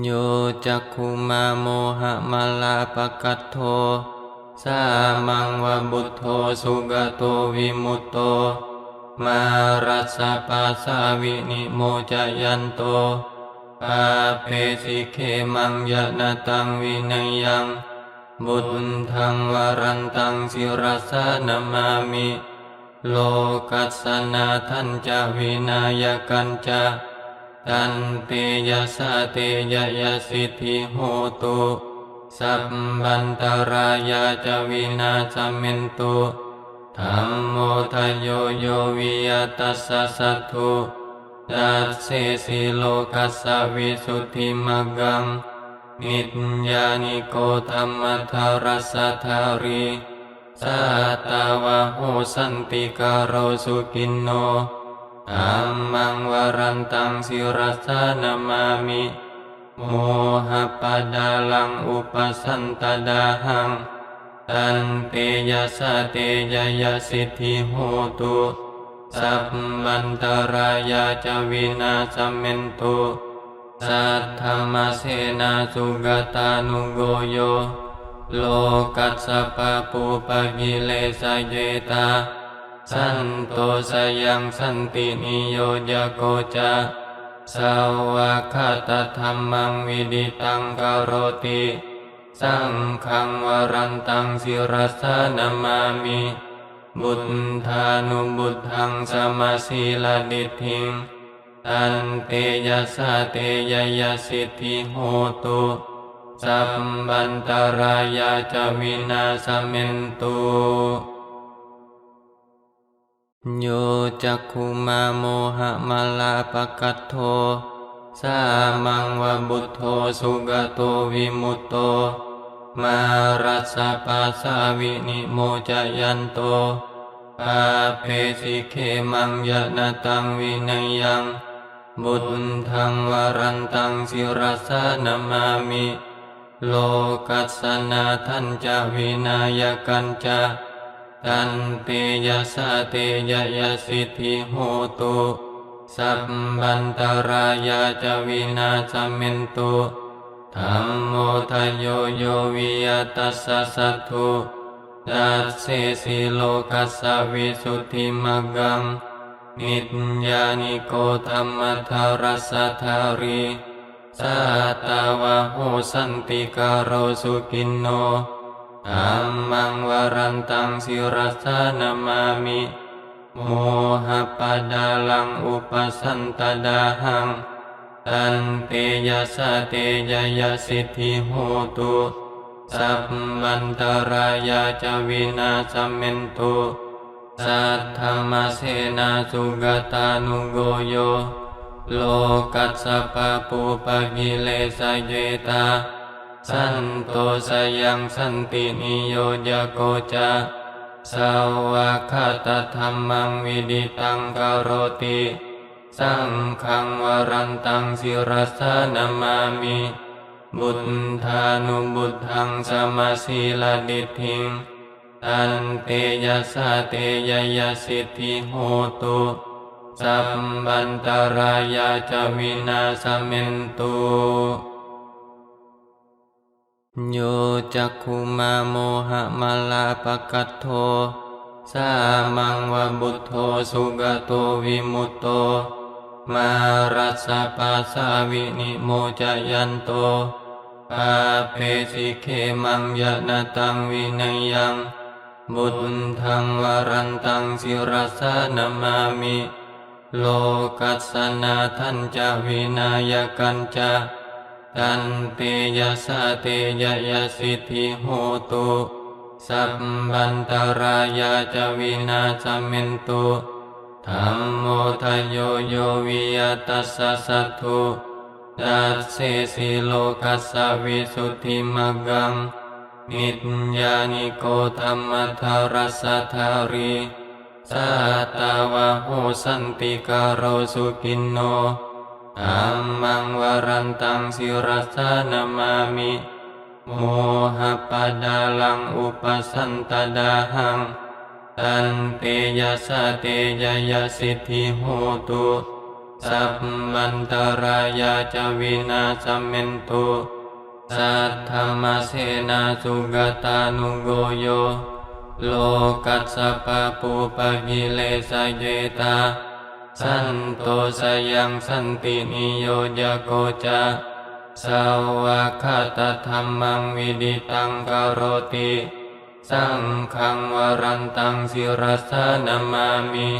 โยจักขุมาโมหะมาลาปะกัตโทสามังวะบุตโธสุกโตวิมุตโต มารัสสะปัสสาวินิโมจยันโตปาเปสิเคมังยะนาตังวินัยยัง บุญทังวรันตังสิรสานามามิ โลกัสสนาทันจะวินายกันจะ ตันเตยสะเตยยสิทธิโหตุสัพบันตรายาจวินาสมินตุธรรมโมทโยโยวิยตัสสะสัทธุตัสเสสิโลกัสสวิสุทธิมังกังนิจญานิโกธรรมทารัสสะทารีสัตตาวะโหสันติกาโรสุกินโน ธัมมังวรันตังสิรสานามามิโมหะปะดาลังอุป สันโตสยังสันตินิโยยโกจะสาวกขาตธรรมังวิดิตังกโรติสังฆังวรันตังสิรสนามามิบุตธานุบุตทังสมาสีลดิทิงตันเตยะสะเตยยะสิทธิโหตุสัมบันตรายาจวินาสเมนตุ โยจักขุมาโมหะมาลาปะกัตโทสามังวะบุตโธสุกโตวิมุตโต มารัสสะปัสสาวินิโมจยันโตปาเปสิเคมังยะนาตังวินัยยังบุญทังวรันตังสิรสานามามิ โลกัสสนาทันจะวินายกันจะ ตันเตยะสะเตยะยสิทธิโหตุสัพบันตรายาจะวินาสเมนตุธรรมโมทโยโยวิยตัสสะสัทธุตัสเสสิโลกัสวิสุทธิมังกังนิจญานิโกธรรมทารัสสะทารีสัตาวะโหสันติกาโรสุกินโน ธัมมังวรันตังสิรสานามามิโมหะปะดาลังอุปสันตดาหัง ตันเตยสะเตยยสิทธิโหตุสัพบันตรายาจวินาสเมนตุสัทธรรมเสนาสุกตานุโกโย โลกัสสะปะปูปะกิเลสเยตา สันโตสยังสันตินิโยยโกจะสาวกขาตธรรมังวิดิตังกโรติสังฆังวรันตังสิรสนามามิบุตธานุบุตทังสมาสีลดิทิงตันเตยสะเตยยะสิทธิโหตุสัพบันตรายาจวินาสเมนตุ โยจักขุมาโมหะมาลาปะกัตโทสามังวะบุตโธสุกโตวิมุตโต มารัสสะปัสสาวินิโมจยันโตปาเปสิเคมังยะนาตังวินัยยังบุญทังวรันตังสิรสานามามิ โลกัสสนาทันจะวินายกันจะ ตันเตยะสะเตยะยสิทธิโหตุสัพบันตรายาจวินาสเมนตุธรรมโมทโยโยวิยตัสสะสัทธุตัสเสสิโลกัสสะวิสุทธิมักังนิจญานิโกธรรมทารัสสะทารีสัตตาวะโหสันติกาโรสุกินโน ธัมมังวรันตังสิรสานามามิโมหะปะดาลังอุป สันโตสยังสันตินิโยยโกจะสาวะคาตธรรมังวิดิตังกโรติสังฆังวรันตังสิรสนามามิ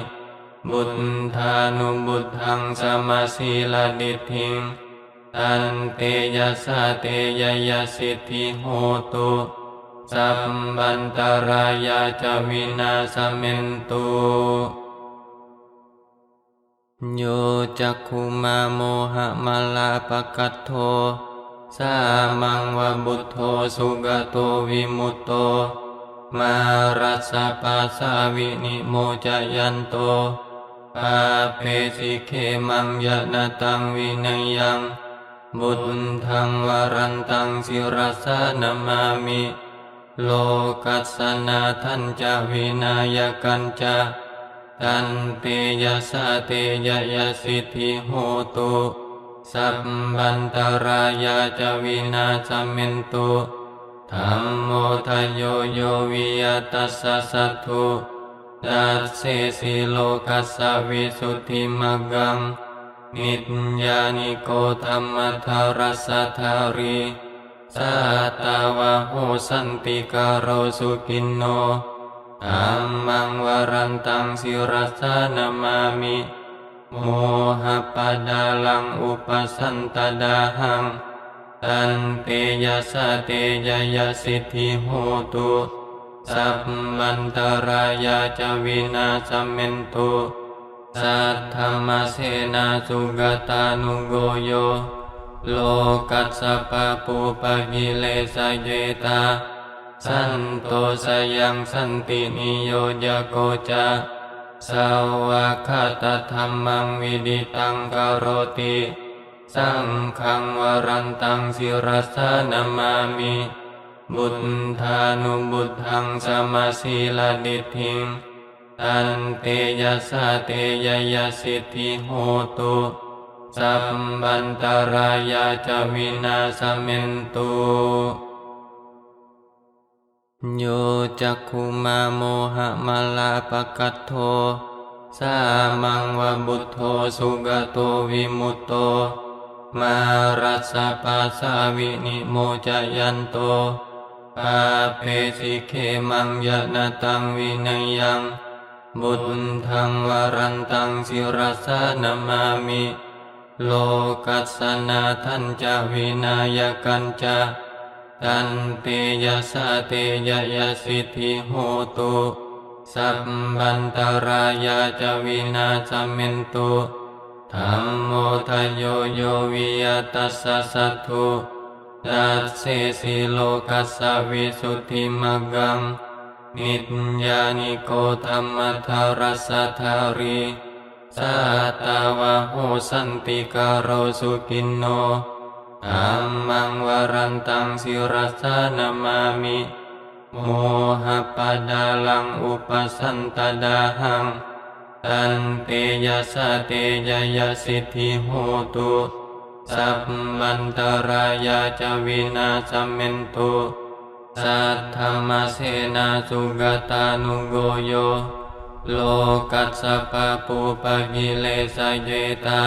บุตธานุบุตทังสมาสีลาดิทิงตันเตยะสาเตยยะสิทธิโหตุสัมบันตรายาจวินาสเมนตุ โยจักขุมาโมหะมาลาปะกัตโทสามังวะบุตโธสุกโตวิมุตโต มารัสสะปัสสาวินิโมจยันโตปาเปสิเคมังยะนาตังวินัยยัง บุตทังวรันตังสิรสานามามิ โลกัสนาทันจวินายกันจะ ตันเตยสาเตยยสิทธิโหตุสัพพันตรายาจวินาสเมนตุธรรมโมทโยโยวิยตัสสะสัทธุตัสเสสิโลกัสะวิสุทธิมังกังนิจญานิโกธรรมทารสสะทารีสัตาวะโหสันติการโรสุกินโน ธัมมังวรันตังสิรัสานามามิโมหะปดาลังอุปสันตดาหัง ตันเตยสะเตยยสิทธิโหตุสัพพันตรายาจวินาสเมนตุสัทธรรมเสนาสุกตานุโกโย โลกัสสะปะปูปะกิเลสเยตา สันโตสยังสันตินิโยยโกจะสาวะคาตธรรมังวิดิตังกโรติสังฆังวรันตังสิรัสนามามิบุตธานุบุตทังสมาสีลาดิทิงตันเตยสาเตยยสิทธิโหตุสัพพันตรายาจวินาสเมนตุ โยจักขุมาโมหะมาลาปะกัตโทสามังวะบุตโธสุกโตวิมุตโต มารัสสะปัสสาวินิโมจยันโตปาเปสิเคมังยะนาตังวินัยยัง บุตทังวรันตังสิรสานามามิ โลกัสนาทันจะวินายกันจะ ตันเตยะสาเตยะยสิทธิโหตุสัพพันตรายาจะวินาสเมนตุธรรมโมทโยโยวิยตัสสะสัทธุตัสเสสิโลกัสะวิสุทธิมังกังนิจญานิโกธรรมทารสสะทารีสัตาวะโหสันติการโรสุกินโน ธัมมังวรันตังสิรสานามามิโมหะปดาลังอุปสันตดาหังตันเตยสะเตยยสิทธิโหตุสัพพันตรายาจวินาสเมนตุสัทธมเสนาสุกตานุโกโยโลกัสสะปะปูปะกิเลสเยตา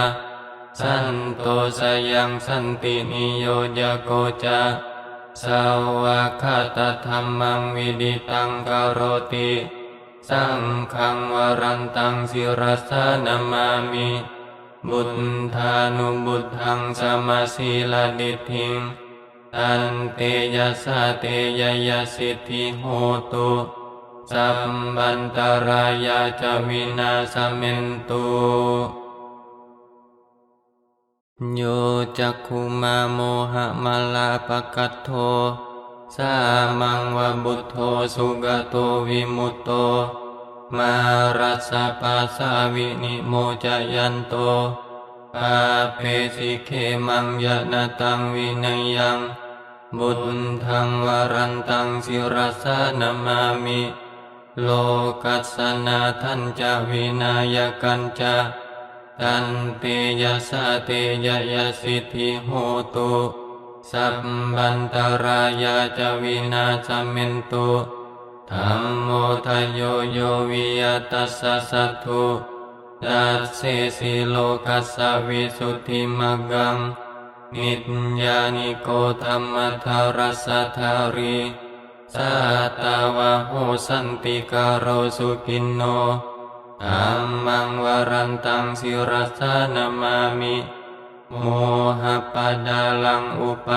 สันโตสยังสันตินิโยยโกจะสาวะคาตธรรมังวิดิตังกโรติสังฆังวรันตังสิรัสานามามิบุตธานุบุตทังสมาสีลาดิทิงตันเตยะสาเตยยสิทธิโหตุสัพพันตรายาจวินาสเมนตุ โยจักขุมาโมหะมาลาปะกัตโทสามังวะบุตโธสุกโตวิมุตโต มารัสสะปัสสาวินิโมจยันโตปาเปสิเคมังยะนาตังวินัยยัง บุตทังวรันตังสิรสานามามิ โลกัสสนาทันจะวินายกันจะ ตันเตยสะเตยยสิทธิโหตุสัพบันตรายาจวินาจเมนตุธรรมโมทโยโยวิยตัสสะสัทธุดัสเสสิโลกัสสวิสุทธิมังกังนิจญานิโกธรรมทารัสสะทารีสัตตาวะโหสันติกาโรสุกินโน ธัมมังวรันตังสิรสานามามิโมหะปะดาลังอุป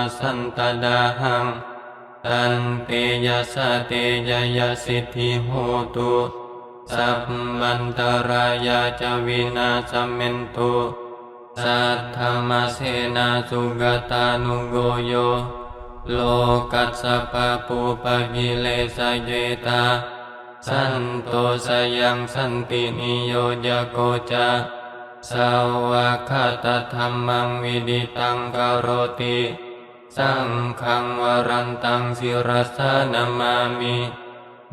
สันโตสยังสันตินิโยยโกจะสาวะคาตธรรมังวิดิตังกโรติ สังฆังวรันตังสิรสนามามิ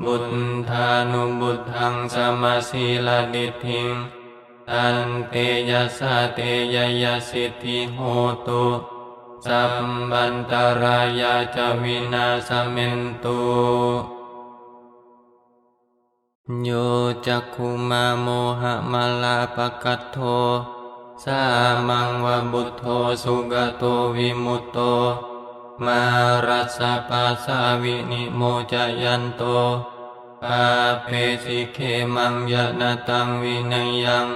บุตธานุบุตทังสมาสีลาดิทิงตันเตยะสะเตยยะสิทธิโหตุสัพบันตรายาจวินาสเมนตุ โยจักขุมาโมหะมาลาปะกัตโทสามังวะบุตโธสุกโตวิมุตโต มารัสสะปาสาวินิโมจยันโตปาเปสิเคมังยะนาตังวินัยยัง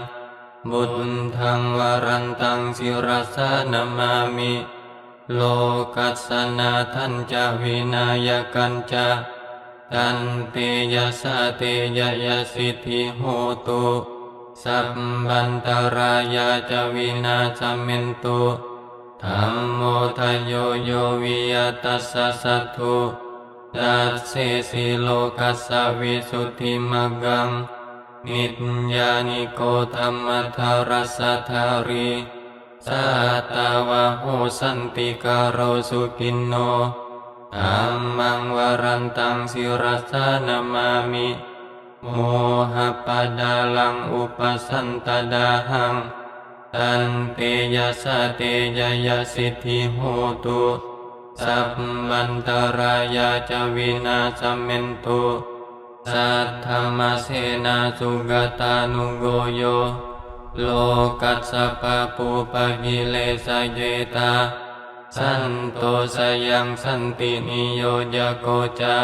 บุตทังวรันตังสิรสานามามิ โลกัสสนาทันจะวินายกันจะ ตันเตยะสะเตยะยสิทธิโหตุสัพบันตรายาจวินาจเมนตุธรรมโมทโยโยวิยตัสสะสัทธุดัสเสสิโลกัสวิสุทธิมังกังนิจญานิโกธรรมทารัสสะทารีสัตาวะโหสันติกาโรสุกินโน ธัมมังวรันตังสิรสานามามิโมหะปะดาลังอุป สันตดาหังตันโตสยังสันตินิโยยโกจะ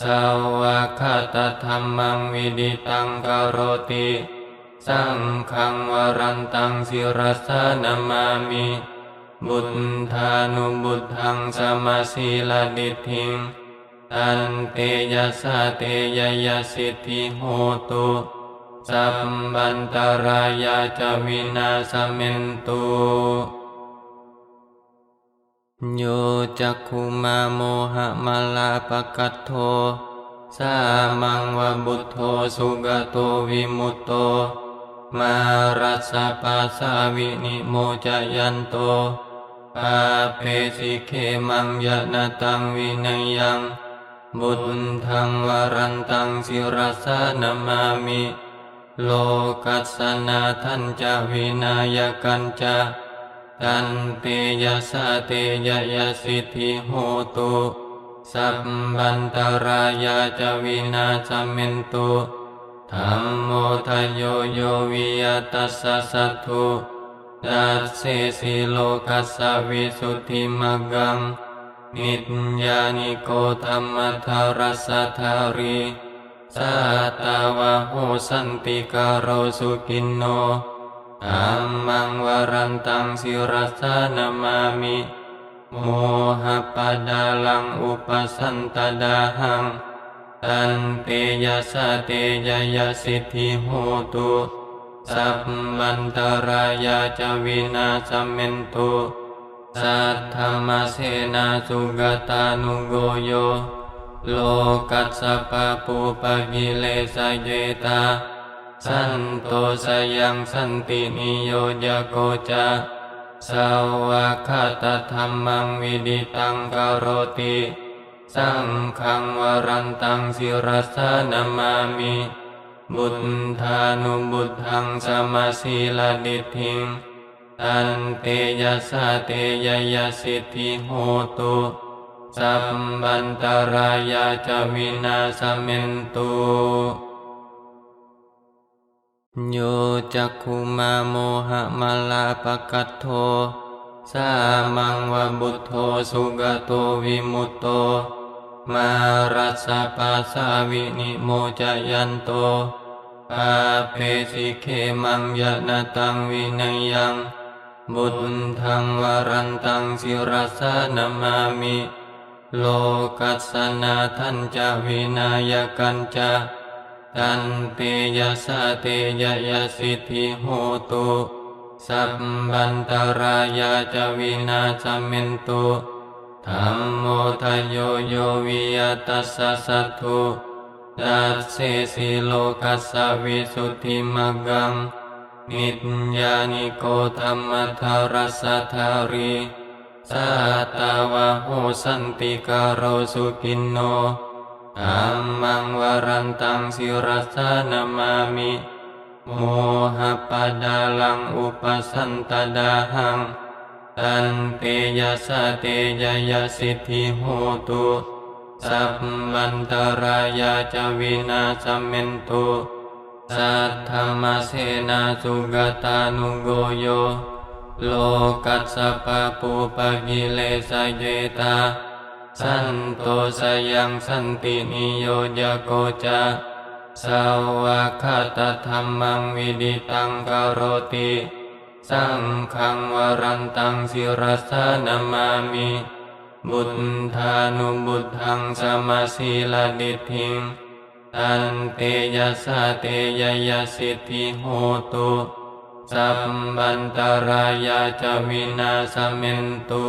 สาวะคาตธรรมังวิดิตังกโรติสังฆังวรันตังสิรัสนามามิบุตธานุบุตทังสมาสีลาดิทิงตันเตยสะเตยยสิทธิโหตุสัพบันตรายาจวินาสเมนตุ โยจักขุมาโมหะมาลาปะกัตโทสามังวะบุตโธสุกโตวิมุตโต มารัสสะปาสาวินิโมจยันโตปาเปสิเคมังยะนาตังวินัยยังบุตทังวรันตังสิรสานามามิ โลกัสสนาทันจะวินายกันจะ ตันเตยะสะเตยะยะสิทธิโหตุสัพบันตรายาจวินาจเมนตุธรรมโมทโยโยวิยตัสสะสัทธุดัสเสสิโลกัสะวิสุทธิมกังนิจญานิโกธรรมทารสสะทารีสัตตาวะโหสันติกาโรสุกินโน ธัมมังวรันตังสิรสานามามิ โมหะปะดาลังอุปสันตดาหัง ตันเตยะสะเตยะยะสิทธิโหตุสัพบันตรายาจวินาสเมนตุสัทธรรมเสนาสุกตานุโกโยโลกัสสะปะปูปะกิเลสะเยตา สันโตสยังสันตินิโยยโกจะสาวะคาตธรรมังวิดิตังกโรติ สังฆังวรันตังสิรสานามามิ บุตธานุบุตทังสมาสีลาดิทิงตันเตยสาเตยยสิทธิโหตุสัมบันตรายาจวินาสเมนตุ โยจักขุมาโมหะมาลาปะกัตโทสามังวะบุตโธสุกโตวิมุตโต มารัสสะปัสสาวินิโมจยันโตปาเปสิเคมังยะนาตังวินัยยัง บุตทังวรันตังสิรสานามามิ โลกัสสนาทันจะวินายกันจะ ตันเตยสะเตยยสิทธิโหตุสัพบันตรายาจวินาสเมนตุธรรมโมทโยโยวิยตัสสะสัตถุดัสเสสิโลกัสสวิสุทธิมังกังนิจญานิโกธรรมทารัสสะทารีสัตตาวะโหสันติกาโรสุกินโน ธัมมังวรันตังสิรสานามามิโมหะปะดาลังอุปสันตดาหังตันเตยะสะเตยะยะสิทธิโหตุสัพพันตรายาจวินาสเมนตุสัทธรรมเสนาสุกตานุโกโยโลกัสสะปะปูปะกิเลสะเยตา สันโตสยังสันตินิโยยโกจะสาวกขาตธรรมังวิดิตังกโรติ สังฆังวรันตังสิรสานามามิบุตธานุบุตทังสมาสีลดิทิงตันเตยะสะเตยยะสิทธิโหตุสัพบันตรายาจวินาสเมนตุ